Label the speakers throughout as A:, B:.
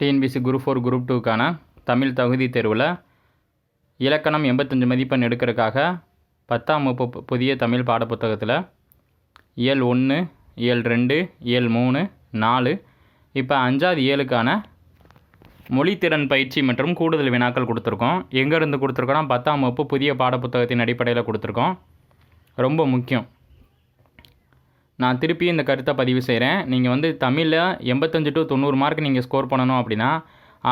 A: TNPSC group four group டூக்கான தமிழ் தகுதி தேர்வில் இலக்கணம் எண்பத்தஞ்சு மதிப்பெண் எடுக்கிறதுக்காக பத்தாம் வகுப்பு புதிய தமிழ் பாடப்புத்தகத்தில் இயல் ஒன்று இயல் ரெண்டு இயல் மூணு நாலு. இப்போ அஞ்சாவது ஏழுக்கான மொழித்திறன் பயிற்சி மற்றும் கூடுதல் வினாக்கள் கொடுத்துருக்கோம். எங்கேருந்து கொடுத்துருக்கோன்னா பத்தாம் வகுப்பு புதிய பாடப்புத்தகத்தின் அடிப்படையில் கொடுத்துருக்கோம். ரொம்ப முக்கியம். நான் திருப்பி இந்த கருத்தை பதிவு செய்கிறேன் நீங்கள் வந்து தமிழில் எண்பத்தஞ்சு டு தொண்ணூறு மார்க் நீங்கள் ஸ்கோர் பண்ணணும் அப்படின்னா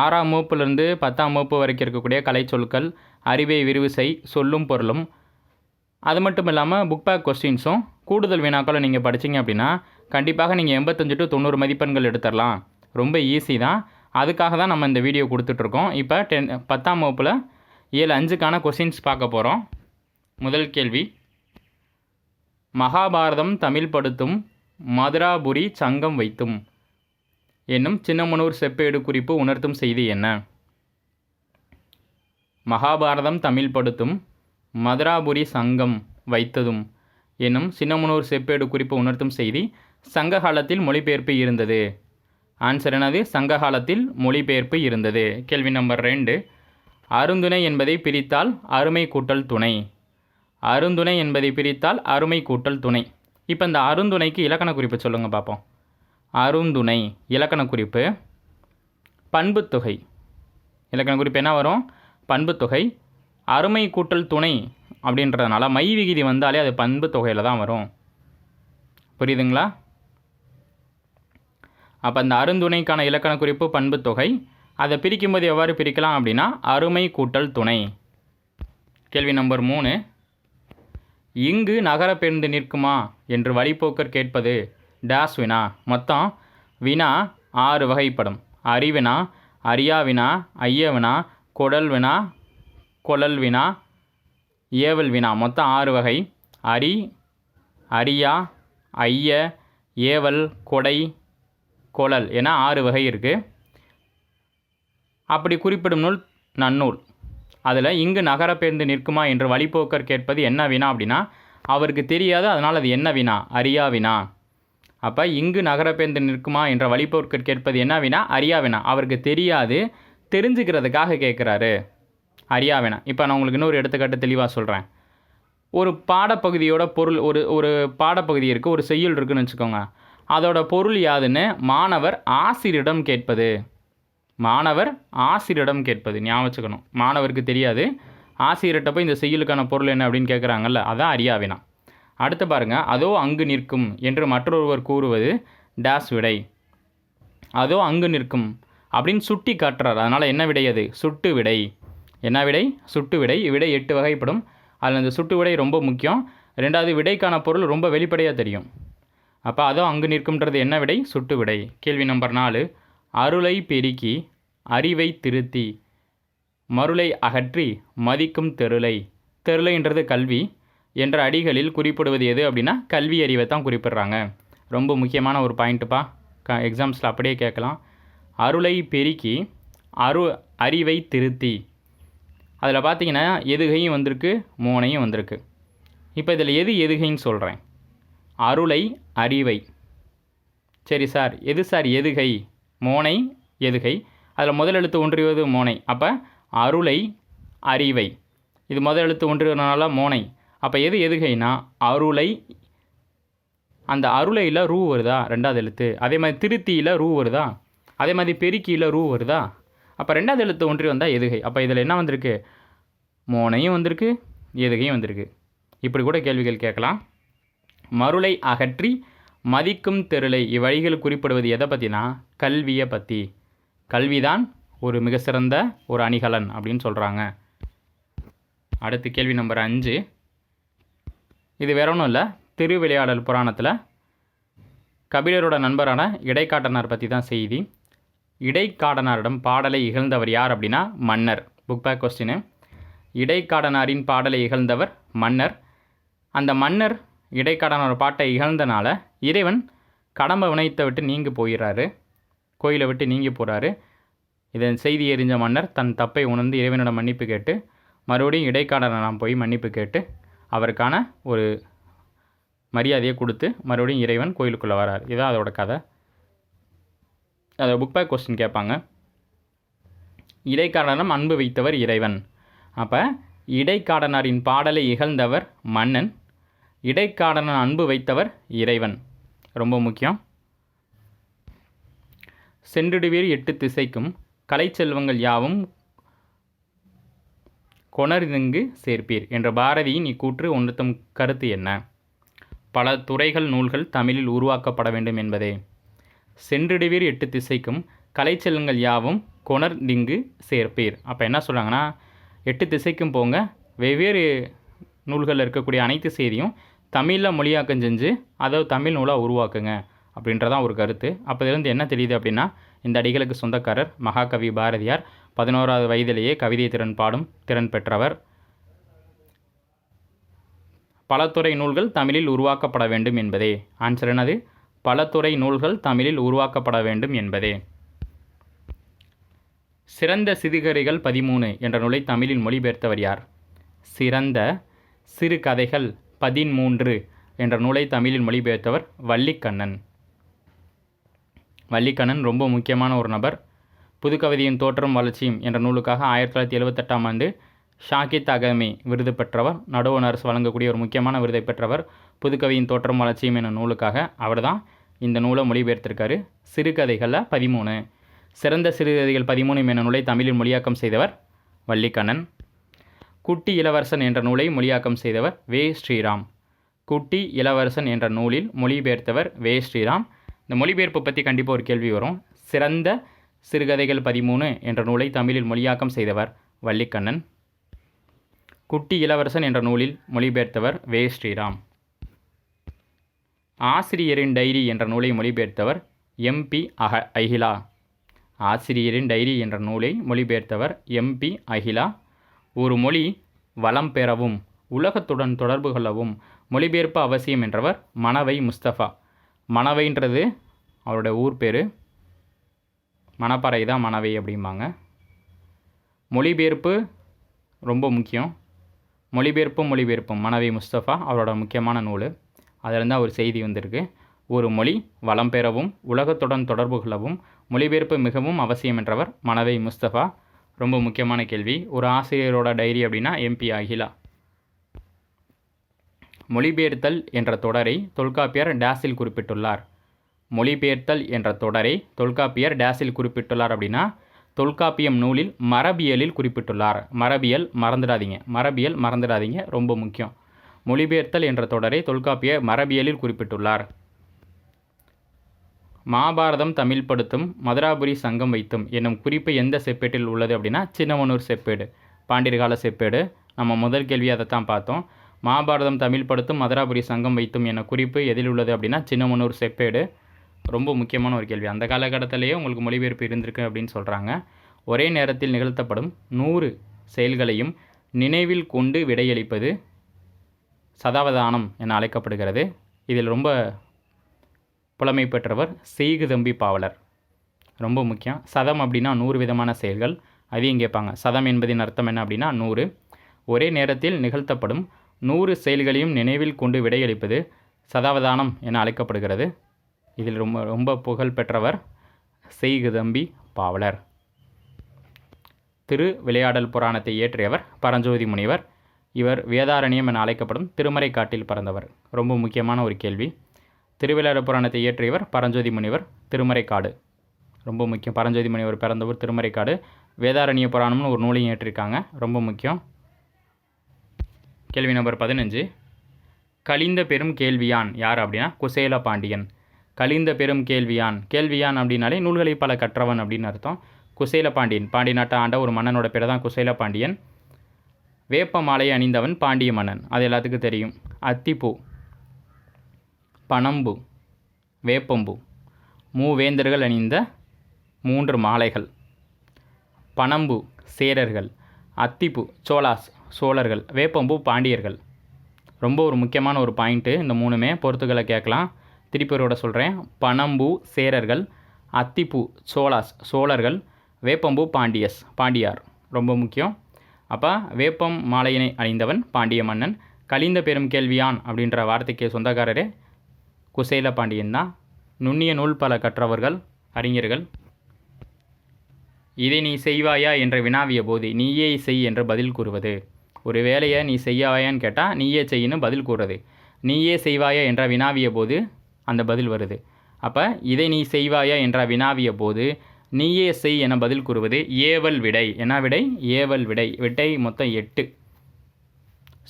A: ஆறாம் வகுப்புலேருந்து பத்தாம் வகுப்பு வரைக்கும் இருக்கக்கூடிய கலை சொற்கள் அறிவை விரிவுசை சொல்லும் பொருளும். அது மட்டும் இல்லாமல் புக் பேக் கொஸ்டின்ஸும் கூடுதல் வினாக்களும் நீங்கள் படிச்சீங்க அப்படின்னா கண்டிப்பாக நீங்கள் எண்பத்தஞ்சு டு தொண்ணூறு மதிப்பெண்கள் எடுத்துடலாம். ரொம்ப ஈஸி தான். அதுக்காக தான் நம்ம இந்த வீடியோ கொடுத்துட்ருக்கோம் இப்போ டென் பத்தாம் வகுப்பில் ஏழு அஞ்சுக்கான கொஸ்டின்ஸ் பார்க்க போகிறோம் முதல் கேள்வி. மகாபாரதம் தமிழ் படுத்தும் மதுராபுரி சங்கம் வைத்தும். என்னும் சின்னமனூர் செப்பேடு குறிப்பு உணர்த்தும் செய்தி என்ன? மகாபாரதம் தமிழ் படுத்தும் மதுராபுரி சங்கம் வைத்ததும் என்னும் சின்னமனூர் செப்பேடு குறிப்பு உணர்த்தும் செய்தி சங்க காலத்தில் மொழிபெயர்ப்பு இருந்தது. ஆன்சர் என்னது? சங்க காலத்தில் மொழிபெயர்ப்பு இருந்தது. கேள்வி நம்பர் ரெண்டு. அருந்துணை என்பதை பிரித்தால் அருமை கூட்டல் துணை. அருந்துணை என்பதை பிரித்தால் அருமை கூட்டல் துணை. இப்போ இந்த அருந்துணைக்கு இலக்கண குறிப்பு சொல்லுங்கள் பார்ப்போம் அருந்துணை இலக்கண குறிப்பு. பண்புத்தொகை. இலக்கண குறிப்பு என்ன வரும்? பண்புத்தொகை. அருமை கூட்டல் துணை அப்படின்றதுனால மை விகிதி வந்தாலே அது பண்பு தொகையில் தான் வரும். புரியுதுங்களா? அப்போ அந்த அருந்துணைக்கான இலக்கண குறிப்பு பண்பு தொகை அதை பிரிக்கும்போது எவ்வாறு பிரிக்கலாம் அப்படின்னா அருமை கூட்டல் துணை. கேள்வி நம்பர் மூணு. இங்கு நகர பேருந்து நிற்குமா? என்று வழிப்போக்கர் கேட்பது டேஸ் வினா மொத்தம் வினா ஆறு வகைப்படும். அறிவினா அறியா வினா ஐய வினா குழல் வினா வினா ஏவல் வினா மொத்தம் ஆறு வகை. அரி அரியா ஐய ஏவல் கொடை குழல் என ஆறு வகை இருக்குது அப்படி குறிப்பிடும் நூல் நன்னூல். அதில் இங்கு நகர பேருந்து நிற்குமா என்று வழிப்போக்கர் கேட்பது என்ன வினா அப்படின்னா அவருக்கு தெரியாது அதனால் அது என்ன வினா? அரியா வினா. அப்போ இங்கு நகர பேருந்து நிற்குமா என்ற வழிப்போக்கர் கேட்பது என்ன வினா? அரியா வினா. அவருக்கு தெரியாது தெரிஞ்சுக்கிறதுக்காக கேட்குறாரு. அரியா வினா. இப்போ நான் உங்களுக்கு இன்னொரு எடுத்துக்காட்டு தெளிவாக சொல்கிறேன் ஒரு பாடப்பகுதியோட பொருள் ஒரு ஒரு பாடப்பகுதி இருக்குது ஒரு செய்யுள் இருக்குதுன்னு வச்சுக்கோங்க. அதோட பொருள் யாதுன்னு மாணவர் ஆசிரியரிடம் கேட்பது. மாணவர் ஆசிரியரிடம் கேட்பது. ஞாபகம் வச்சுக்கணும். மாணவருக்கு தெரியாது. ஆசிரியர்கிட்ட போய் இந்த செய்யுளுக்கான பொருள் என்ன அப்படின்னு கேட்குறாங்கல்ல அதான் அறியாவினா. அடுத்து பாருங்கள் அதோ அங்கு நிற்கும் என்று மற்றொருவர் கூறுவது டேஸ் விடை. அதோ அங்கு நிற்கும் அப்படின்னு சுட்டி காட்டுறார். அதனால் என்ன விடை அது? சுட்டு விடை. என்ன விடை? சுட்டு விடை. விடை எட்டு வகைப்படும். அதில் அந்த சுட்டு விடை ரொம்ப முக்கியம். ரெண்டாவது விடைக்கான பொருள் ரொம்ப வெளிப்படையாக தெரியும். அப்போ அதோ அங்கு நிற்கும்ன்றது என்ன விடை? சுட்டு விடை. கேள்வி நம்பர் நாலு. அருளை பெருக்கி அறிவை திருத்தி மருளை அகற்றி மதிக்கும் தெருளை. தெருளைன்றது கல்வி. என்ற அடிகளில் குறிப்பிடுவது எது அப்படின்னா கல்வி அறிவை தான் குறிப்பிடுறாங்க. ரொம்ப முக்கியமான ஒரு பாயிண்ட்டுப்பா க எக்ஸாம்ஸில் அப்படியே கேட்கலாம். அருளை பெருக்கி அரு அறிவை திருத்தி. அதில் பார்த்தீங்கன்னா எதுகையும் வந்திருக்கு மூனையும் வந்திருக்கு. இப்போ இதில் எது எதுகைன்னு சொல்கிறேன் அருளை அறிவை. சரி சார் எது சார் எதுகை? மோனை எதுகை. அதில் முதல் எழுத்து ஒன்றியது மோனை. அப்போ அருளை அறிவை. இது முதல் எழுத்து ஒன்றியதுனால மோனை. அப்போ எது எதுகைனா அருளை அந்த அருளையில் ரூ வருதா? ரெண்டாவது எழுத்து. அதே மாதிரி திருத்தியில் ரூ வருதா? அதே மாதிரி பெருக்கியில் ரூ வருதா? அப்போ ரெண்டாவது எழுத்து ஒன்றி வந்தால் எதுகை? அப்போ இதில் என்ன வந்திருக்கு? மோனையும் வந்திருக்கு எதுகையும் வந்திருக்கு. இப்படி கூட கேள்விகள் கேட்கலாம். மருளை அகற்றி மதிக்கும் தெருளை. இவ்வழிகள் குறிப்பிடுவது எதை பற்றினா கல்வியை பற்றி கல்விதான் ஒரு மிக சிறந்த ஒரு அணிகலன் அப்படின்னு சொல்கிறாங்க அடுத்து கேள்வி நம்பர் அஞ்சு. இது வேற ஒன்றும் இல்லை. திருவிளையாடல் புராணத்தில் கபிலரோட நண்பரான இடைக்காட்டனார் பற்றி தான் செய்தி. இடைக்காடனாரிடம் பாடலை இகழ்ந்தவர் யார் அப்படின்னா மன்னர். புக் பேக் கொஸ்டின் இடைக்காடனாரின் பாடலை இகழ்ந்தவர் மன்னர். அந்த மன்னர் இடைக்காடனார் பாட்டை இகழ்ந்தனால இறைவன் கடம்பை வினைத்தை விட்டு நீங்கி போயிடுறாரு. கோயிலை விட்டு நீங்கி போகிறாரு இதன் செய்தி எறிஞ்ச மன்னர் தன் தப்பை உணர்ந்து இறைவனோட மன்னிப்பு கேட்டு மறுபடியும் இடைக்காடனாம் போய் மன்னிப்பு கேட்டு அவருக்கான ஒரு மரியாதையை கொடுத்து மறுபடியும் இறைவன் கோயிலுக்குள்ளே வரார். இதுதான் அதோட கதை. அதை புக் பேக் கொஸ்டின் கேட்பாங்க. இடைக்காலனம் அன்பு வைத்தவர் இறைவன். அப்போ இடைக்காடனாரின் பாடலை இகழ்ந்தவர் மன்னன் இடைக்காடனன் அன்பு வைத்தவர் இறைவன். ரொம்ப முக்கியம். சென்றிடுவீர் எட்டு திசைக்கும். கலைச்செல்வங்கள் யாவும் கொணர்திங்கு சேர்ப்பீர். என்ற பாரதியின் இக்கூற்று உணர்த்தும் கருத்து என்ன? பல துறைகள் நூல்கள் தமிழில் உருவாக்கப்பட வேண்டும் என்பதே. சென்றிடுவீர் எட்டு திசைக்கும். கலைச்செல்வங்கள் யாவும் கொணர்திங்கு சேர்ப்பீர். அப்போ என்ன சொல்கிறாங்கன்னா எட்டு திசைக்கும் போங்க. வெவ்வேறு நூல்களில் இருக்கக்கூடிய அனைத்து செய்தியும் தமிழில் மொழியாக்கம் செஞ்சு அதை தமிழ் நூலாக உருவாக்குங்க. அப்படின்றதான் ஒரு கருத்து. அப்போ இதுலேருந்து என்ன தெரியுது அப்படின்னா இந்த அடிகளுக்கு சொந்தக்காரர் மகாகவி பாரதியார். பதினோராவது வயதிலேயே கவிதை திறன் பாடும் திறன் பெற்றவர். பலத்துறை நூல்கள் தமிழில் உருவாக்கப்பட வேண்டும் என்பதே. ஆன்சர் என்னது? பலத்துறை நூல்கள் தமிழில் உருவாக்கப்பட வேண்டும் என்பதே. சிறந்த சிறுகதைகள் பதிமூணு என்ற நூலை தமிழில் மொழிபெயர்த்தவர் யார்? சிறந்த சிறுகதைகள் பதிமூன்று என்ற நூலை தமிழில் மொழிபெயர்த்தவர் வள்ளிக்கண்ணன். வள்ளிக்கண்ணன் ரொம்ப முக்கியமான ஒரு நபர். புதுக்கவிதையின் தோற்றம் வளர்ச்சியும் என்ற நூலுக்காக ஆயிரத்தி தொள்ளாயிரத்தி எழுபத்தெட்டாம் ஆண்டு ஷாகித் அகமி விருது பெற்றவர். நடுவண் அரசு வழங்கக்கூடிய ஒரு முக்கியமான விருதை பெற்றவர். புதுக்கவியின் தோற்றம் வளர்ச்சியும் என்ற நூலுக்காக அவர் தான் இந்த நூலை மொழிபெயர்த்திருக்காரு. சிறுகதைகளில் பதிமூணு. சிறந்த சிறுகதைகள் பதிமூணு என்ற நூலை தமிழில் மொழியாக்கம் செய்தவர் வள்ளிக்கண்ணன். குட்டி இளவரசன் என்ற நூலை மொழியாக்கம் செய்தவர் வே ஸ்ரீராம். குட்டி இளவரசன் என்ற நூலில் மொழிபெயர்த்தவர் வே ஸ்ரீராம். இந்த மொழிபெயர்ப்பு பற்றி கண்டிப்பாக ஒரு கேள்வி வரும். சிறந்த சிறுகதைகள் பதிமூணு என்ற நூலை தமிழில் மொழியாக்கம் செய்தவர் வள்ளிக்கண்ணன். குட்டி இளவரசன் என்ற நூலில் மொழிபெயர்த்தவர் வே. ஸ்ரீராம். ஆசிரியரின் டைரி என்ற நூலை மொழிபெயர்த்தவர் எம்பி அக. அகிலா. ஆசிரியரின் டைரி என்ற நூலை மொழிபெயர்த்தவர் எம்பி அகிலா. ஒரு மொழி வளம் பெறவும் உலகத்துடன் தொடர்பு கொள்ளவும் மொழிபெயர்ப்பு அவசியம் என்றவர் மணவை முஸ்தபா. மணவைன்றது அவரோட ஊர் பேர். மணப்பறை தான் மணவை அப்படிம்பாங்க. மொழிபெயர்ப்பு ரொம்ப முக்கியம். மொழிபெயர்ப்பும் மொழிபெயர்ப்பும். மணவை முஸ்தஃபா அவரோட முக்கியமான நூல். அதிலிருந்து அவர் செய்தி வந்திருக்கு. ஒரு மொழி வளம் பெறவும் உலகத்துடன் தொடர்பு கொள்ளவும் மொழிபெயர்ப்பு மிகவும் அவசியம் என்றவர் மணவை முஸ்தஃபா ரொம்ப முக்கியமான கேள்வி. ஒரு ஆசிரியரோட டைரி அப்படின்னா எம்பி அகிலா. மொழிபெயர்த்தல் என்ற தொடரை தொல்காப்பியர் டேஸில் குறிப்பிட்டுள்ளார். மொழிபெயர்த்தல் என்ற தொடரை தொல்காப்பியர் டேஸில் குறிப்பிட்டுள்ளார் அப்படின்னா தொல்காப்பியம் நூலில் மரபியலில் குறிப்பிட்டுள்ளார். மரபியல் மறந்துடாதீங்க. மரபியல் மறந்துடாதீங்க. ரொம்ப முக்கியம். மொழிபெயர்த்தல் என்ற தொடரை தொல்காப்பியர் மரபியலில் குறிப்பிட்டுள்ளார். மகாபாரதம் தமிழ் படுத்தும் மதுராபுரி சங்கம் வைத்தும் என்னும் குறிப்பு எந்த செப்பேட்டில் உள்ளது அப்படின்னா சின்னமனூர் செப்பேடு. பாண்டியர்கால செப்பேடு. நம்ம முதல் கேள்வி அதை தான் பார்த்தோம். மகாபாரதம் தமிழ் படுத்தும் மதுராபுரி சங்கம் வைத்தும் என குறிப்பு எதில் உள்ளது அப்படின்னா சின்னமனூர் செப்பேடு. ரொம்ப முக்கியமான ஒரு கேள்வி. அந்த காலகட்டத்திலேயே உங்களுக்கு மொழிபெயர்ப்பு இருந்திருக்கு அப்படின்னு சொல்கிறாங்க ஒரே நேரத்தில் நிகழ்த்தப்படும் நூறு செயல்களையும் நினைவில் கொண்டு விடையளிப்பது சதாவதானம் என அழைக்கப்படுகிறது. இதில் ரொம்ப புலமை பெற்றவர் செய்குதம்பி பாவலர். ரொம்ப முக்கியம். சதம் அப்படின்னா நூறு விதமான செயல்கள். அதையும் கேட்பாங்க. சதம் என்பதின் அர்த்தம் என்ன அப்படின்னா நூறு. ஒரே நேரத்தில் நிகழ்த்தப்படும் நூறு செயல்களையும் நினைவில் கொண்டு விடையளிப்பது சதாவதானம் என அழைக்கப்படுகிறது. இதில் ரொம்ப ரொம்ப புகழ்பெற்றவர் செய்குதம்பி பாவலர். திரு விளையாடல் புராணத்தை இயற்றியவர் பரஞ்சோதி முனிவர். இவர் வேதாரண்யம் என அழைக்கப்படும் திருமறை காட்டில் பிறந்தவர். ரொம்ப முக்கியமான ஒரு கேள்வி. திருவிளையாட புராணத்தை இயற்றியவர் பரஞ்சோதி முனிவர் திருமறைக்காடு ரொம்ப முக்கியம். பரஞ்சோதி முனிவர் பிறந்தவர் திருமறைக்காடு வேதாரண்ய புராணம்னு ஒரு நூலையும் ஏற்றிருக்காங்க ரொம்ப முக்கியம். கேள்வி நம்பர் பதினஞ்சு. கலிந்த பெரும் கேள்வியான் யார் அப்படின்னா குசேல பாண்டியன். கலிந்த பெரும் கேள்வியான். கேள்வியான் அப்படின்னாலே நூல்களை பல கற்றவன் அப்படின்னு அர்த்தம். குசேல பாண்டியன். பாண்டிய நாட்டை ஆண்ட ஒரு மன்னனோட பேர் தான் குசேல பாண்டியன். வேப்ப மாலை அணிந்தவன் பாண்டிய மன்னன். அது எல்லாத்துக்கும் தெரியும். அத்திப்பூ பனம்பு வேப்பம்பூ. மூவேந்தர்கள் அணிந்த மூன்று மாலைகள். பனம்பு சேரர்கள். அத்திப்பூ சோலாஸ். சோழர்கள் வேப்பம்பூ பாண்டியர்கள். ரொம்ப ஒரு முக்கியமான ஒரு பாயிண்ட்டு. இந்த மூணுமே பொறுத்துக்களை கேட்கலாம். திருப்பூரோட சொல்கிறேன் பனம்பூ சேரர்கள் அத்திப்பூ சோழாஸ் சோழர்கள் வேப்பம்பூ பாண்டியஸ் பாண்டியார். ரொம்ப முக்கியம். அப்போ வேப்பம் மாலையினை அணிந்தவன் பாண்டிய மன்னன். கலிந்த பெரும் கேள்வியான் அப்படின்ற வார்த்தைக்கு சொந்தக்காரரே குசேல பாண்டியன் தான். நுண்ணிய நூல் பல கற்றவர்கள் அறிஞர்கள். இதை நீ செய்வாயா என்ற வினாவிய போது நீயே செய் என்று பதில் கூறுவது. ஒரு வேலையை நீ செய்யாயான்னு கேட்டால் நீயே செய்யணும் பதில் கூறுறது. நீயே செய்வாயா என்ற வினாவிய போது அந்த பதில் வருது. அப்போ இதை நீ செய்வாயா என்ற வினாவிய போது நீயே செய் என பதில் கூறுவது ஏவல் விடை. என்ன விடை? ஏவல் விடை. விடை மொத்தம் எட்டு.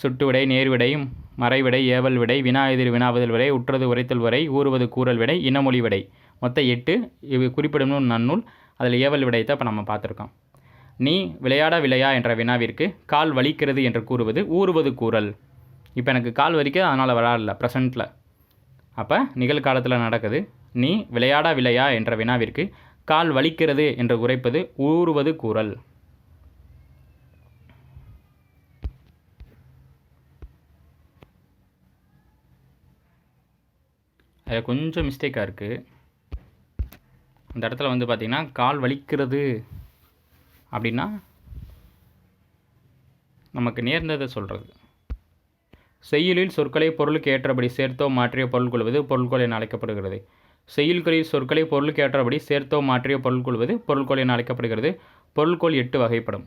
A: சுட்டு விடை நேர்விடை மறைவிடை ஏவல் விடை வினா எதிர் வினாவதல் விடை உற்றது உரைத்தல் வரை ஊறுவது கூறல் விடை இனமொழி விடை. மொத்தம் எட்டு. இவை குறிப்பிடணும் நன்னூல். அதில் ஏவல் விடையத்தை இப்போ நம்ம பார்த்துருக்கோம். நீ விளையாட என்ற வினாவிற்கு கால் வலிக்கிறது என்று கூறுவது ஊறுவது கூறல். இப்போ எனக்கு கால் வலிக்க அதனால் விளையாடல ப்ரெசண்ட்டில் அப்போ நிகழ்காலத்தில் நடக்குது நீ விளையாட என்ற வினாவிற்கு கால் வலிக்கிறது என்று உரைப்பது ஊறுவது கூறல். அது கொஞ்சம் மிஸ்டேக்காக இருக்குது அந்த இடத்துல வந்து பார்த்திங்கன்னா கால் வலிக்கிறது அப்படின்னா நமக்கு நேர்ந்ததை சொல்கிறது செய்யுளில் சொற்களை பொருளுக்கு ஏற்றபடி சேர்த்தோ மாற்றிய பொருள் கொள்வது பொருள்கோள் என அழைக்கப்படுகிறது. செய்யுள்களில் சொற்களை பொருளுக்கு ஏற்றபடி சேர்த்தோ மாற்றிய பொருள் கொள்வது பொருள்கோள் என அழைக்கப்படுகிறது. பொருள்கோள் எட்டு வகைப்படும்.